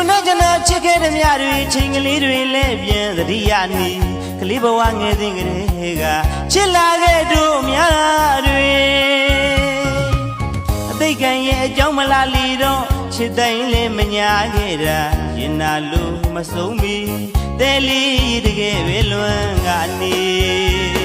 ကျွန်တော်ချစ်ခဲ့တဲ့မြတွေချိန်ကလေးတွေလည်းပြန်သတိရနေကလေးဘဝငယ်စဉ်ကလေးကချစ်လာခဲ့တို့များတွေအသိကံရဲ့အကြောင်းမလားလီတော့ချစ်တိုင်းလည်းမညာခဲ့တာရင်နာလို့မဆုံးမီတဲလီတကယ်ပဲလွမ်းကနေ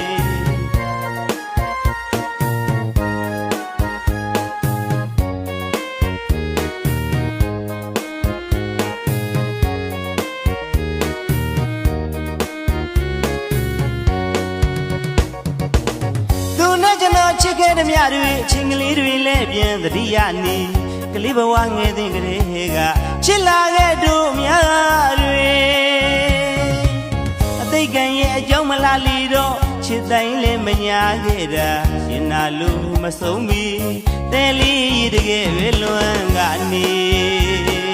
တော်ချစ်ခဲ့တဲ့မြတွေအချိန်ကလေးတွေလည်းပြန်သတိရနေကလေးဘဝငယ်စဉ်ကလေးကချစ်လာခဲ့တို့များတွေအသိကံရဲ့အကြောင်းမလားလီတော့ချစ်တိုင်းလည်းမညာခဲ့တာရင်နာလို့မဆုံးမီတဲလီတကယ်ပဲလွမ်းကနေ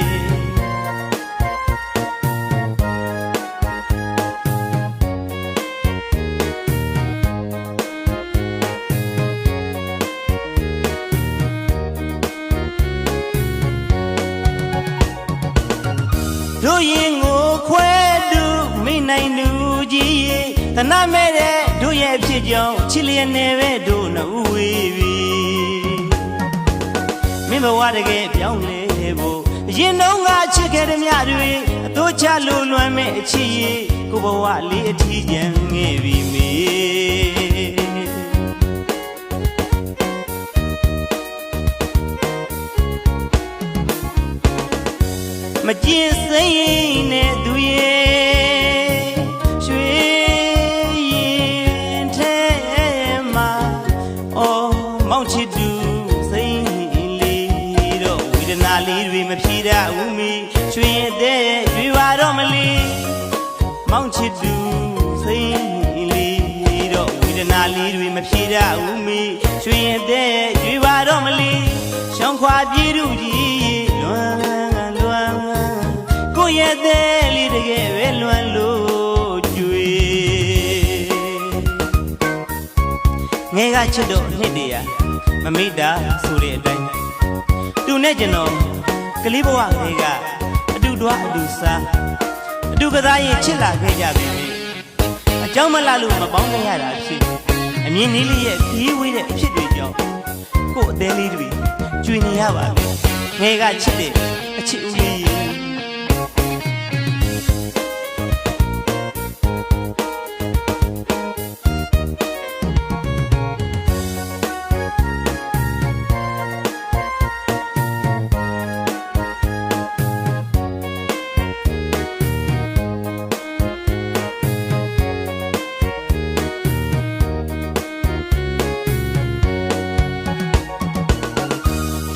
တနာမဲ့တဲ့တို့ရဲ့အဖြစ်ကြောင့်ချစ်လျက်နေပဲတို့နှုတ်ဝေးပြီမင်းဘဝတကယ်ပြောင်းလဲဖို့ရင်တော့ငါချစ်ခဲ့တဲ့မြတွေအတို့ချလို့လွမ်းမဲ့အချစ်ရေကိုဘဝလေးအထီးကျန်ငယ်ပြီမေမကျင်စိမ့် ဒနာလေးတွေမဖြေတတ်ဘူးမီရွှေရင်တဲ့ရွှေပါတော့မလီမောင်ချစ်သူစိမ့်လေးတော့ဝေဒနာလေးတွေမဖြေတတ်ဘူးမီရွှေရင်တဲ့ရွှေပါတော့မလီရှောင်းခွာပြေးသူကြီးလွမ်းလွမ်းကိုယ့်ရဲ့တဲ့လေးတကယ်ပဲလွမ်းလို့ကြွေငယ်ကချစ်တော့နှစ်တည်းရမမိတာဆိုတဲ့အတိုင်းသူ နဲ့ကျွန်တော်ကလေးဘဝကလေးကအတူတွားအတူစားအတူကစားရင်ချစ်လာခဲ့ကြပြီအကြောင်းမလားလို့မပေါင်းခဲ့ရတာဖြစ်အမြင်လေးလေးရဲ့ခီးဝေးတဲ့အဖြစ်တွေကြောင့်ကို့အသေးလေးတွေကျွေနေရပါပြီငယ်ကချစ်တယ်အချစ်ဦးလေး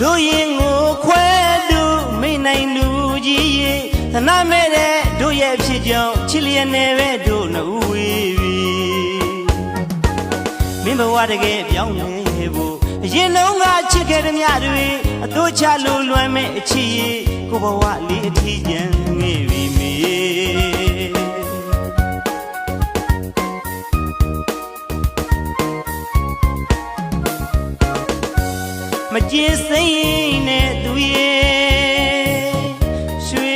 တို့ရင်ကိုခွဲတူမိနိုင်လူကြီးရေသနာမဲ့တဲ့တို့ရဲ့ဖြစ်ကြောင်းချစ်လျက်နေပဲတို့နှုတ်ဝေးပြီမင်းဘဝတကယ်ပြောင်းလဲဖို့အရင်တော့ငါချစ်ခဲ့တဲ့မြတွေအတို့ချလို့လွမ်းမဲ့အချစ်ရေကိုဘဝလေးအထီးကျန်ငေ့ပြီမေ မကျင်စိမ့်နဲ့သူရဲ့ရွှေ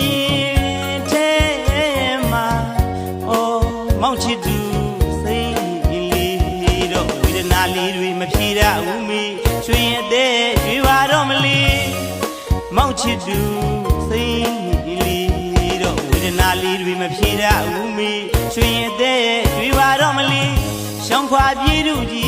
ရင်ထဲမှာအော်မောင်ချစ်သူစိမ့်လေးတော့ဝေဒနာလေးတွေမဖြေရဘူးမီရွှေရင်တဲ့ရွှေပါတော့မလီမောင်ချစ်သူစိမ့်လေးတော့ဝေဒနာလေးတွေမဖြေရဘူးမီရွှေရင်တဲ့ရွှေပါတော့မလီရှောင်းခွာပြေးသူကြီး